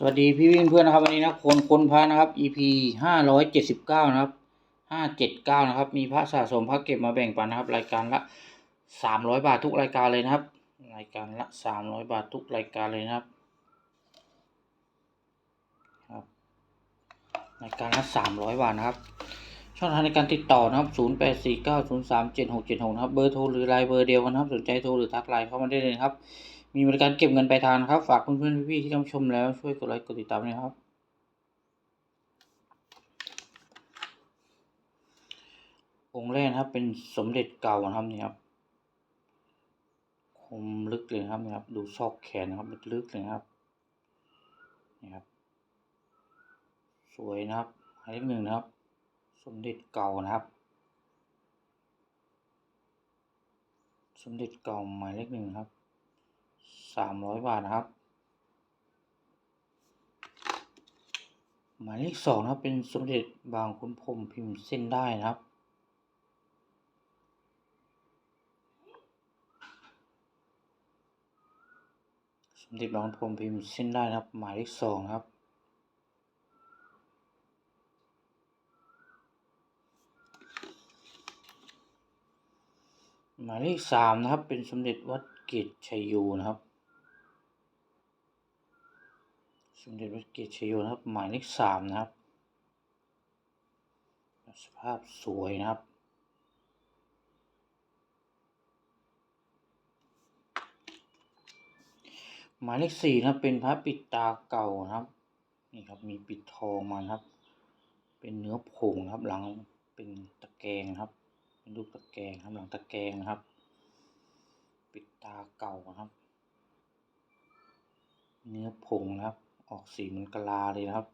สวัสดีพี่วิ่งเพื่อนนะครับวันนี้นะคนคนพระนะครับ EP ห้าร้อยเจ็ดสิบเก้านะครับห้าเจ็ดเก้านะครับ มีพระสะสมพระเก็บมาแบ่งปันนะครับ รายการละสามร้อยบาททุกรายการเลยนะครับ รายการละสามร้อยบาททุกรายการเลยนะครับครับรายการละสามร้อยบาทนะครับ ช่องทางในการติดต่อนะครับศูนย์แปดสี่เก้าศูนย์สามเจ็ดหกเจ็ดหกนะครับเบอร์โทรหรือไลน์เบอร์เดียวกันนะครับสนใจโทรหรือทักไลน์เข้ามาได้เลยนะครับ มีบริการเก็บเงินปลายทางนครับ ฝากเพื่อนๆพี่ๆที่รับชมแล้วช่วยกดไลค์กดติดตามด้วยนะครับ องค์แรกครับเป็นสมเด็จเก่านะครับนี่ครับคมลึกเลยครับนี่ครับ ดูซอกแขนนะครับลึกๆเลยครับนี่ครับ สวยนะครับหมายเลขหนึ่งนะครับ สมเด็จเก่านะครับ สมเด็จเก่าหมายเลขหนึ่งครับ สามร้อยบาทนะครับ หมายเลขสองนะครับเป็นสมเด็จบางคุณพรมพิมพ์เส้นได้นะครับ สมเด็จบางคุณพรมพิมพ์เส้นได้นะครับ หมายเลขสองครับหมายเลขสามนะครับ เป็นสมเด็จวัด กตชัยโยนะครับสมเด็จวัดเกตชัยโยนะครับ หมายเลขสามนะครับ สภาพสวยนะครับหมายเลขสี่นะเป็นพระปิดตาเก่านะครับ นี่ครับมีปิดทองมานะครับ เป็นเนื้อผงนะครับ หลังเป็นตะแกรงครับ เป็นรูปตะแกรงครับหลังตะแกรงนะครับ ปิดตาเก่านะครับ เนื้อผงนะครับ ออกสีเหมือนกะลาเลยนะครับ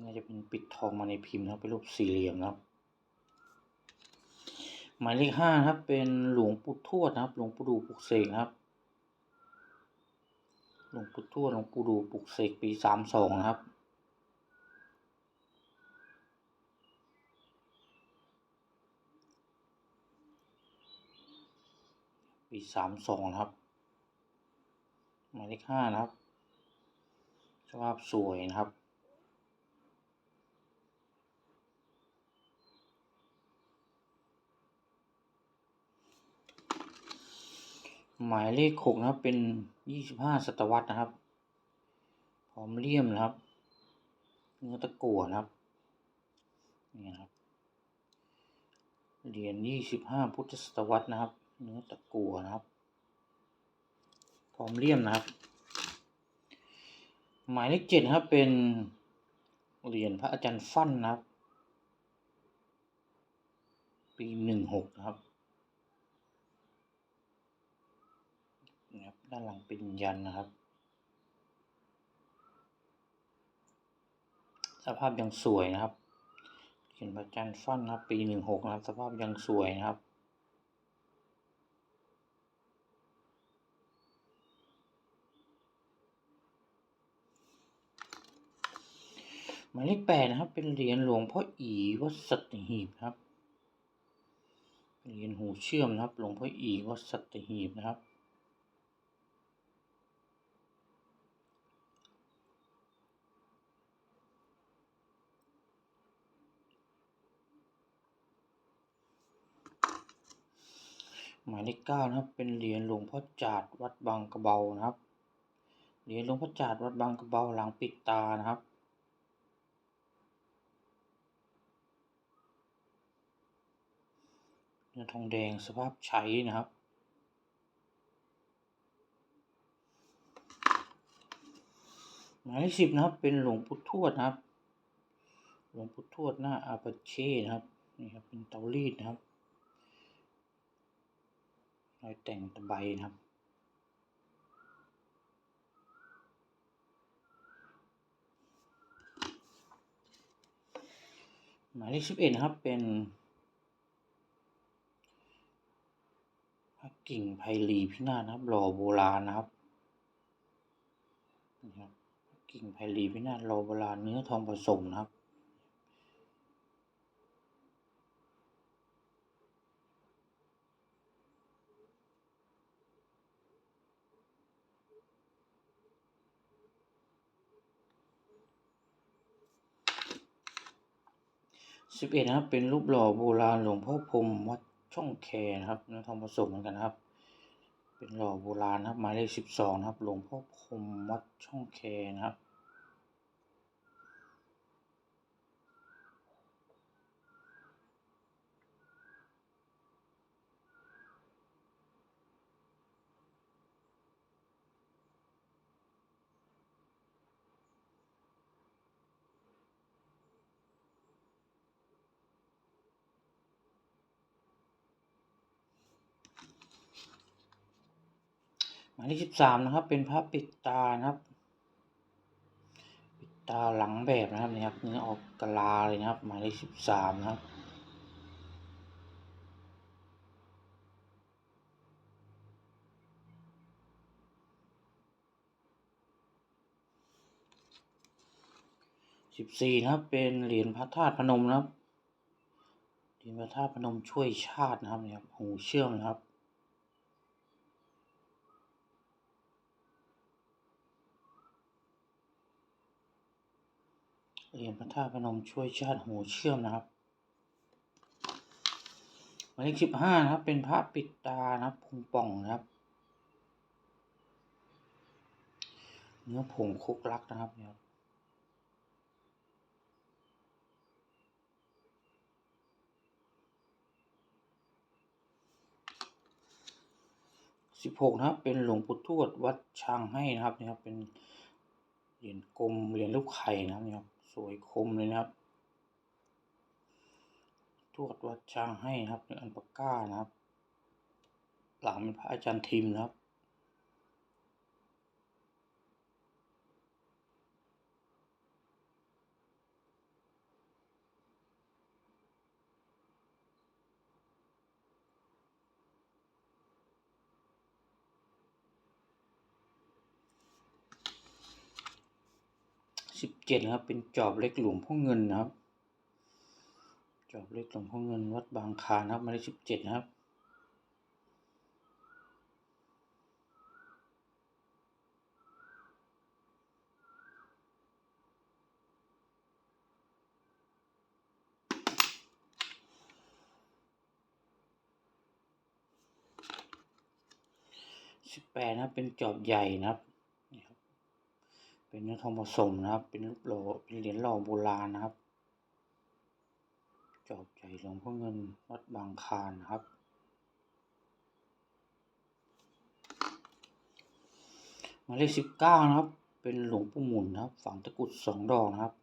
น่าจะเป็นปิดทองมาในพิมพ์นะครับเป็นรูปสี่เหลี่ยมนะครับ หมายเลขห้านะครับ เป็นหลวงปู่ทวดนะครับ หลวงปู่ดูปลุกเสกนะครับ หลวงปู่ทวดหลวงปู่ดูปลุกเสกปีสามสองนะครับ สามสองนะครับ หมายเลขห้านะครับ สภาพสวยนะครับ หมายเลขหกนะครับเป็นยี่สิบห้าศตวรรษนะครับ พร้อมเลี่ยมนะครับ เนื้อตะกั่วนะครับ นี่นะครับเหรียญยี่สิบห้าพุทธศตวรรษนะครับ เนื้อตะกั่วนะครับ พร้อมเลี่ยมนะครับ หมายเลขเจ็ดครับเป็นเหรียญพระอาจารย์ฟั่นนะครับ ปีหนึ่งหกนะครับนะครับ ด้านหลังเป็นยันนะครับ สภาพยังสวยนะครับเหรียญพระอาจารย์ฟั่นนะครับ ปีหนึ่งหกนะครับ สภาพยังสวยนะครับ หมายเลขแปดนะครับ เป็นเหรียญหลวงพ่ออีวัดสัตหีบครับเป็นเหรียญหูเชื่อมนะครับ หลวงพ่ออีวัดสัตหีบนะครับ หมายเลขเก้านะครับ เป็นเหรียญหลวงพ่อจาดวัดบางกระเบานะครับ เหรียญหลวงพ่อจาดวัดบางกระเบาหลังปิดตานะครับ เนื้อทองแดงสภาพใช้นะครับ หมายเลขสิบนะครับ เป็นหลวงปู่ทวดนะครับ หลวงปู่ทวดหน้าอาปาเช่นะครับนี่ครับเป็นเตารีดนะครับรอยแต่งตะไบนะครับหมายเลขสิบเอ็ดนะครับเป็น กิ่งไผ่หลีพินานะครับหล่อโบราณนะครับนะครับ กิ่งไผ่หลีพินาศหล่อโบราณเนื้อทองผสมนะครับสิบเอ็ดนะครับเป็นรูปหล่อโบราณหลวงพ่อพรมวัด ช่องแคนะครับเนื้อทองผสมเหมือนกันครับ เป็นหล่อโบราณครับหมายเลขสิบสองครับหลวงพ่อพรมวัดช่องแคนะครับ หมายเลขสิบสามนะครับ เป็นพระปิดตานะครับ ปิดตาหลังแบบนะครับนี่ครับเนื้อออกกะลาเลยนะครับ หมายเลขสิบสามนะครับสิบสี่นะครับ เป็นเหรียญพระธาตุพนมนะครับเหรียญพระธาตุพนมช่วยชาตินะครับนี่ครับหูเชื่อมนะครับ เหรียญพระธาตุพนมช่วยชาติหูเชื่อมนะครับหมายเลขสิบห้านะครับ เป็นพระปิดตานะครับพุงป่องนะครับเนื้อผงคุกลักนะครับเนี่ยสิบหกนะครับ เป็นหลวงปู่ทวดวัดช้างให้นะครับเนี่ยครับเป็นเหรียญกลมเหรียญลูกไข่นะครับเนี่ยครับ สวยคมเลยนะครับทวดวัดช่างให้นะครับเป็นอันปาก้านะครับ หลังเป็นพระอาจารย์ทิมนะครับ สิบเจ็ดนะครับ เป็นจอบเล็กหลวงพ่อเงินนะครับ จอบเล็กหลวงพ่อเงินวัดบางคานะครับหมายเลขสิบเจ็ดนะครับสิบแปดนะครับเป็นจอบใหญ่นะครับ เป็นเนื้อทองผสมนะครับ เป็นรูปหล่อเป็นเหรียญหล่อโบราณนะครับ จอบใหญ่หลวงพ่อเงินวัดบางคานนะครับ มาเลขสิบเก้านะครับ เป็นหลวงปู่หมุนนะครับ ฝังตะกุดสองดอกนะครับ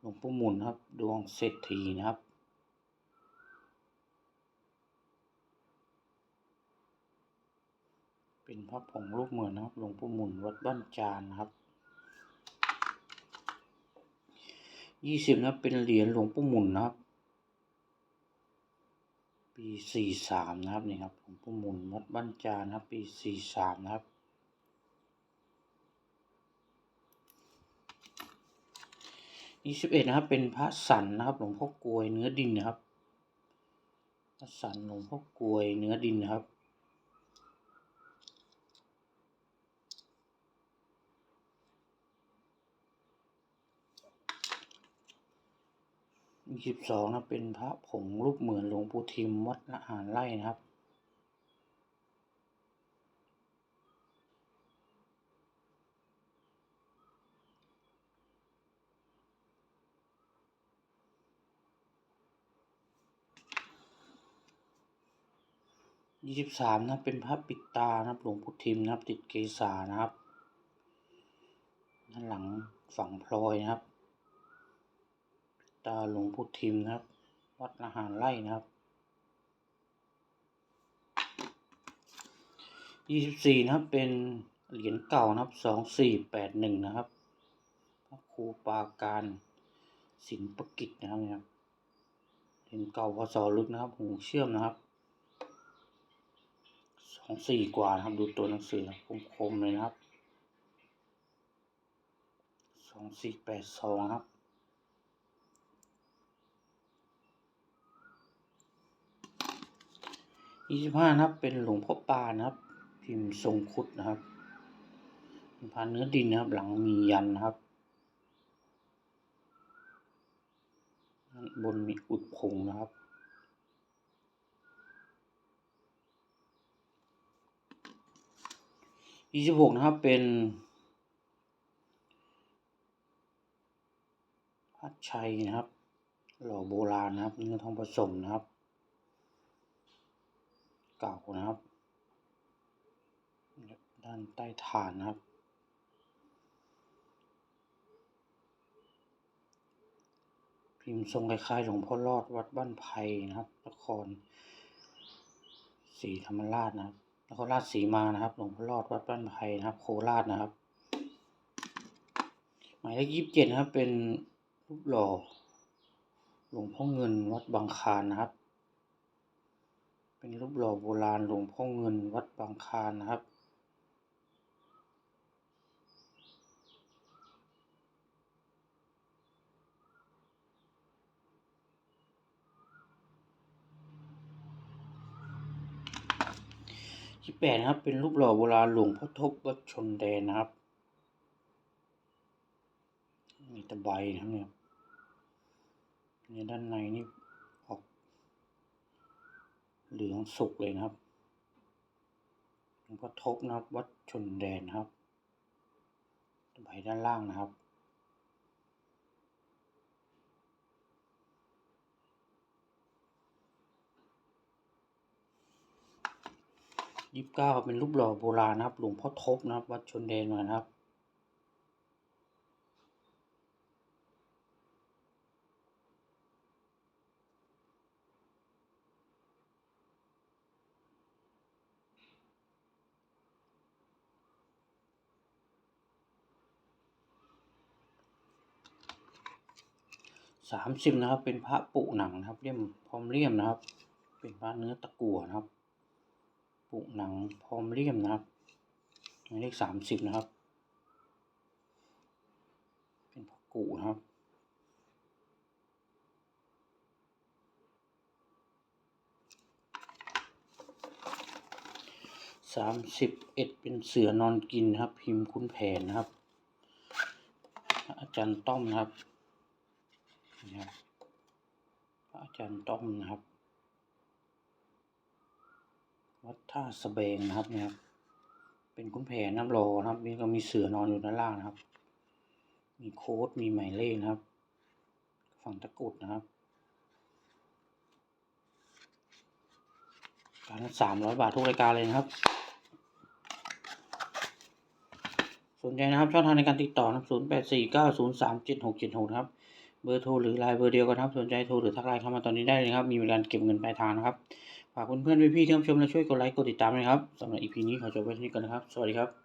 หลวงปู่หมุนครับ ดวงเศรษฐีนะครับ เป็นพระผงรูปเหมือนนะครับ หลวงปู่หมุนวัดบ้านจานนะครับยี่สิบนะเป็นเหรียญหลวงปู่หมุนนะครับ ปีสี่สามนะครับนี่ครับหลวงปู่หมุนวัดบ้านจานนะครับ ปีสี่สามนะครับยี่สิบเอ็ดนะครับ เป็นพระสันนะครับ หลวงพ่อกลวยเนื้อดินนะครับ พระสันหลวงพ่อกลวยเนื้อดินนะครับ ยี่สิบสองนะเป็นพระผงรูปเหมือนหลวงปู่ทิมวัดละหารไร่นะครับ ยี่สิบสามนะเป็นพระปิดตานะครับหลวงปู่ทิมนะครับ ติดเกศานะครับด้านหลังฝั่งพลอยนะครับ ตาหลวงปู่ทิมนะครับ วัดละหารไร่นะครับยี่สิบสี่นะครับเป็นเหรียญเก่านะครับสองสี่แปดหนึ่งนะครับพระครูปาการศิลปกิจนะครับเนี่ยเหรียญเก่าพศลึกนะครับหูเชื่อมนะครับสองสี่กว่านะครับดูตัวหนังสือนะคมๆเลยนะครับสองสี่แปดสองครับ ยี่สิบห้านะครับ เป็นหลวงพ่อปานะครับ พิมพ์ทรงคุดนะครับพานเนื้อดินนะครับ หลังมียันนะครับ บนมีอุดผงนะครับยี่สิบหกนะครับเป็นพัดชัยนะครับ หล่อโบราณนะครับเนื้อทองผสมนะครับ เก่านะครับ ด้านใต้ฐานนะครับ พิมพ์ทรงคล้ายๆหลวงพ่อรอดวัดบ้านไผ่นะครับนครศรีธรรมราชนะครับนครราชสีมานะครับหลวงพ่อรอดวัดบ้านไผ่นะครับ โคราชนะครับ หมายเลขยี่สิบเจ็ดนะครับเป็นรูปหล่อหลวงพ่อเงินวัดบางคานนะครับ เป็นรูปหล่อโบราณหลวงพ่อเงินวัดบางคลานนะครับ ที่แปดนะครับ เป็นรูปหล่อโบราณหลวงพ่อทบวัดชนแดนนะครับ มีตะไบนะครับเนี่ยเนี่ยด้านในนี่ เหลืองสุกเลยนะครับหลวงพ่อทบนะครับ วัดชนแดนนะครับตะไบด้านล่างนะครับยี่สิบเก้าเป็นรูปหล่อโบราณนะครับ หลวงพ่อทบนะครับ วัดชนแดนนะครับ สามสิบนะครับ เป็นพระปุหนังนะครับเลี่ยมพร้อมเลี่ยมนะครับ เป็นพระเนื้อตะกั่วนะครับ ปุหนังพร้อมเลี่ยมนะครับหมายเลขสามสิบนะครับ เป็นพระกุนะครับสามสิบเอ็ดเป็นเสือนอนกินนะครับ พิมพ์คุ้นแผนนะครับ อาจารย์ต้อมนะครับนี่ครับอา จารย์ต้อมนะครับ วัดท่าสะเบงนะครับเนี่ยครับ เป็นคุ้นแผนน้ำรอนะครับ นี่ก็มีเสือนอนอยู่ด้านล่างนะครับ มีโค้ดมีหมายเลขนะครับ ฝั่งตะกุดนะครับการสามร้อยบาททุกรายการเลยนะครับ สนใจนะครับช่องทางในการติดต่อนะครับศูนย์แปดสี่เก้าศูนย์สามเจ็ดหกเจ็ดหกครับ เบอร์โทรหรือไลน์เบอร์เดียวกันครับสนใจโทรหรือทักไลน์เข้ามาตอนนี้ได้เลยครับ มีบริการเก็บเงินปลายทางนะครับ ฝากเพื่อนๆพี่ๆที่ชมและช่วยกดไลค์กดติดตามด้วยนะครับสำหรับ EP นี้ขอจบไว้ที่นี่ก่อนนะครับ สวัสดีครับ